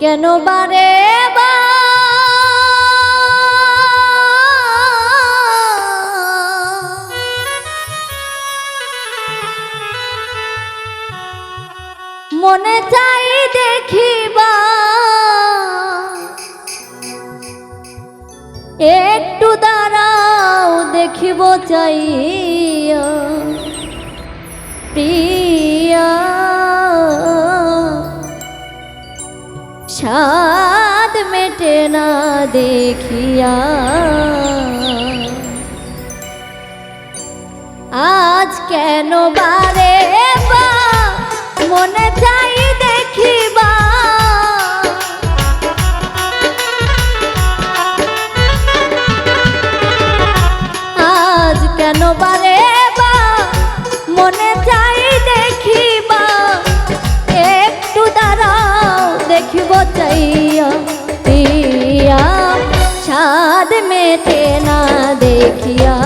কেন বারে মনে চাই দেখিবা একটু দাঁড়াও দেখিব চাইয়া সাদ মেটে না দেখিয়া। আজ কেন বারে বা মনে চাই সাদ মেটে না দেখিয়া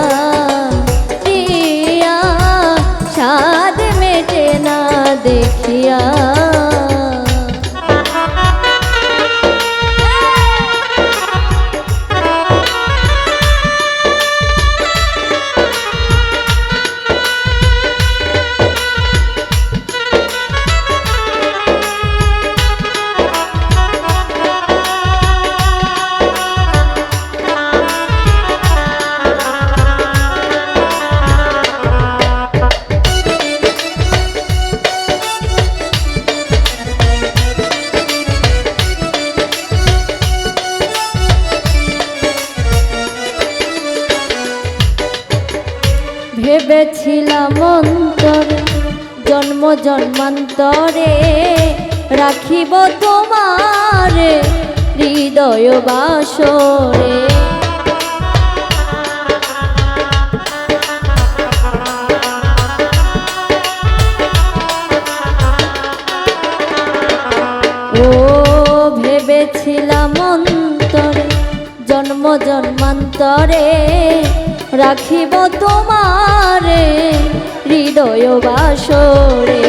প্রিয়া সাদ মেটে না দেখিয়া ভেবেছিলাম অন্তরে জন্ম জন্মান্তরে। রাখিব তোমারে হৃদয় বাসরে। ও ভেবেছিলাম অন্তরে জন্ম জন্মান্তরে। রাখিব তোমারে হৃদয় বাসরে।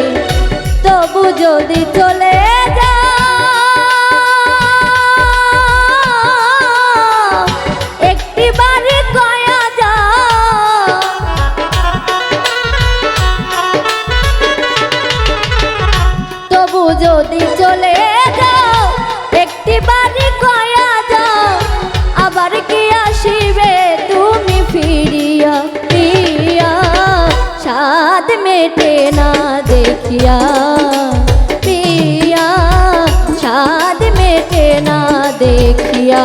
তবু যদি চলে যা যদি চলে যাও একটি বাড়ি সাদ মেটে না দেখিয়া প্রিয়া সাদ মেটে না দেখিয়া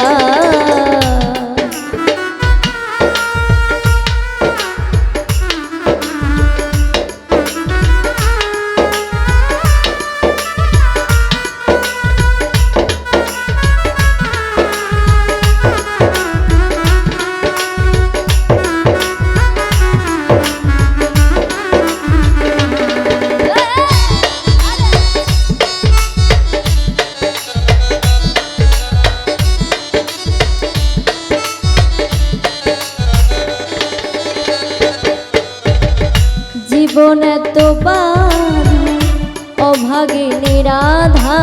এত অভাগিনী রাধা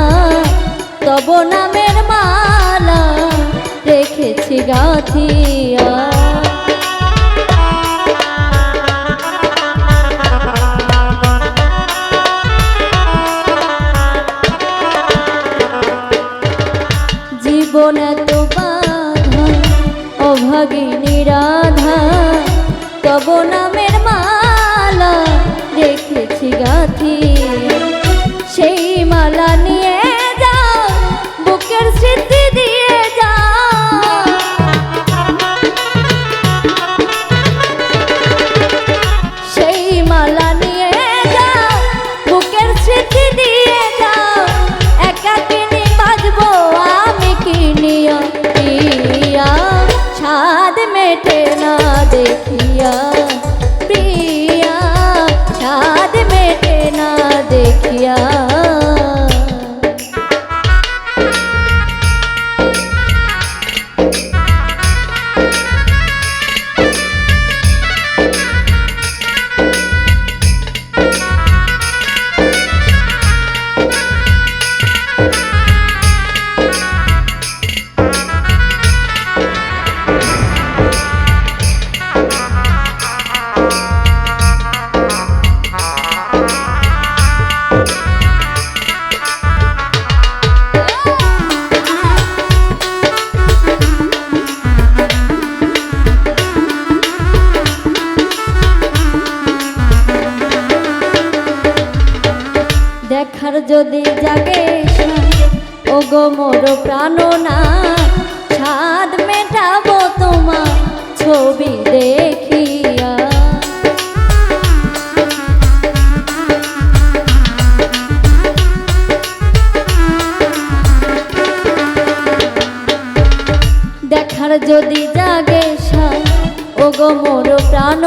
তব নামের মালা রেখেছি গাথিয়া। জীবন এত বাধা অভাগিনী রাধা তব নামের রেখেছি গাথি সেই দেখার যদি জাগে ও গো মোর প্রাণ না, স্বাদ মেটাবো তোমার ছবি দেখার যদি জাগে ও গো মোর প্রাণ